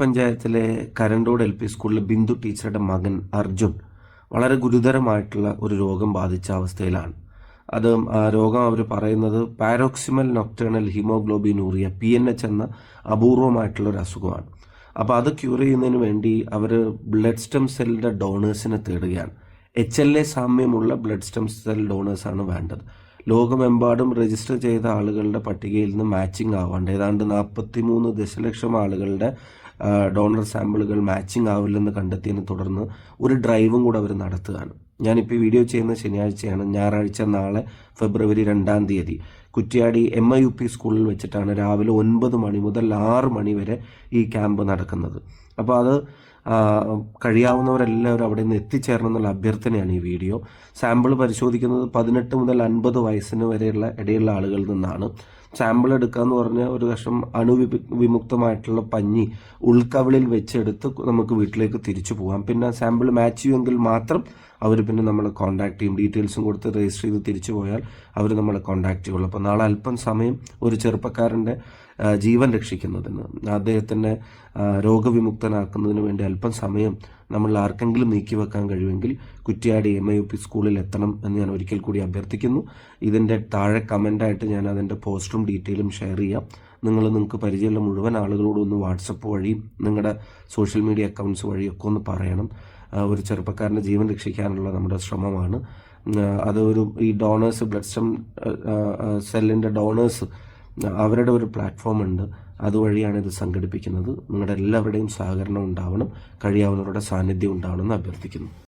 പഞ്ചായത്തിലെ കരണ്ടോട് L P സ്കൂളിലെ ബിന്ദു ടീച്ചറുടെ മകൻ അർജുൻ വളരെ ഗുരുതരമായിട്ടുള്ള ഒരു രോഗം ബാധിച്ച അവസ്ഥയിലാണ്. അത് ആ രോഗം അവർ പറയുന്നത് paroxysmal nocturnal haemoglobinuria P N H എന്ന അപൂർവമായിട്ടുള്ള ഒരു അസുഖമാണ്. അപ്പോൾ അത് ക്യൂർ ചെയ്യുന്നതിന് വേണ്ടി അവർ ബ്ലഡ് സ്റ്റെം സെല്ലിന്റെ ഡോണേഴ്സിനെ തേടുകയാണ്. എച്ച് എൽ എ സാമ്യമുള്ള ബ്ലഡ് സ്റ്റെം സെൽ ഡോണേഴ്സാണ് വേണ്ടത്. ലോകമെമ്പാടും രജിസ്റ്റർ ചെയ്ത ആളുകളുടെ പട്ടികയിൽ നിന്ന് മാച്ചിങ് ആവാണ്ട് ഏതാണ്ട് നാൽപ്പത്തി മൂന്ന് ദശലക്ഷം ആളുകളുടെ ഡോണർ സാമ്പിളുകൾ മാച്ചിങ് ആവില്ലെന്ന് കണ്ടെത്തിയതിനെ തുടർന്ന് ഒരു ഡ്രൈവും കൂടെ അവർ നടത്തുകയാണ്. ഞാനിപ്പോൾ ഈ വീഡിയോ ചെയ്യുന്ന ശനിയാഴ്ചയാണ് ഞായറാഴ്ച നാളെ ഫെബ്രുവരി രണ്ടാം തീയതി. Kuttiadi M I U P സ്കൂളിൽ വെച്ചിട്ടാണ് രാവിലെ ഒൻപത് മണി മുതൽ ആറ് മണി വരെ ഈ ക്യാമ്പ് നടക്കുന്നത്. അപ്പോൾ അത് കഴിയാവുന്നവരെല്ലാവരും അവിടെ നിന്ന് എത്തിച്ചേരണം എന്നുള്ള അഭ്യർത്ഥനയാണ് ഈ വീഡിയോ സാമ്പിൾ പരിശോധിക്കുന്നത് പതിനെട്ട് മുതൽ അൻപത് വയസ്സിന് വരെയുള്ള ഇടയിലുള്ള ആളുകളിൽ നിന്നാണ്. സാമ്പിൾ എടുക്കുക എന്ന് പറഞ്ഞാൽ ഒരു കഷ്ണം അണുവി വിമുക്തമായിട്ടുള്ള പഞ്ഞി ഉൾക്കവിളിൽ വെച്ചെടുത്ത് നമുക്ക് വീട്ടിലേക്ക് തിരിച്ചു പോകാം. പിന്നെ സാമ്പിൾ മാച്ച് ചെയ്യുമെങ്കിൽ മാത്രം അവർ പിന്നെ നമ്മളെ കോൺടാക്ട് ചെയ്യും. ഡീറ്റെയിൽസും കൊടുത്ത് രജിസ്റ്റർ ചെയ്ത് തിരിച്ചു പോയാൽ അവർ നമ്മളെ കോൺടാക്ട് ചെയ്യുള്ളൂ. അപ്പോൾ നാളെ അല്പം സമയം ഒരു ചെറുപ്പക്കാരന്റെ ജീവൻ രക്ഷിക്കുന്നതിന് അദ്ദേഹത്തിനെ രോഗവിമുക്തനാക്കുന്നതിന് വേണ്ടി അല്പം സമയം നമ്മൾ ആർക്കെങ്കിലും നീക്കിവെക്കാൻ കഴിയുമെങ്കിൽ Kuttiadi M I U P സ്കൂളിൽ എത്തണം എന്ന് ഞാൻ ഒരിക്കൽ കൂടി അഭ്യർത്ഥിക്കുന്നു. ഇതിന്റെ താഴെ കമന്റായിട്ട് ഞാൻ അതിന്റെ പോസ്റ്ററും ഡീറ്റെയിലും ഷെയർ ചെയ്യാം. നിങ്ങൾ നിങ്ങൾക്ക് പരിചയമുള്ള മുഴുവൻ ആളുകളോടും ഒന്ന് വാട്സപ്പ് വഴിയും നിങ്ങളുടെ സോഷ്യൽ മീഡിയ അക്കൗണ്ട്സ് വഴിയൊക്കെ ഒന്ന് പറയണം. ഒരു ചെറുപ്പക്കാരന്റെ ജീവൻ രക്ഷിക്കാനുള്ള നമ്മുടെ ശ്രമമാണ്. അത് ഒരു ഈ ഡോണേഴ്സ് ബ്ലഡ് സ്റ്റം സെല്ലിന്റെ ഡോണേഴ്സ് അവരുടെ ഒരു പ്ലാറ്റ്ഫോം ഉണ്ട്. അതുവഴിയാണ് ഇത് സംഘടിപ്പിക്കുന്നത്. നിങ്ങളുടെ എല്ലാവരുടെയും സഹകരണം ഉണ്ടാവണം. കഴിയാവുന്നവരുടെ സാന്നിധ്യം ഉണ്ടാവണം എന്ന് അഭ്യർത്ഥിക്കുന്നു.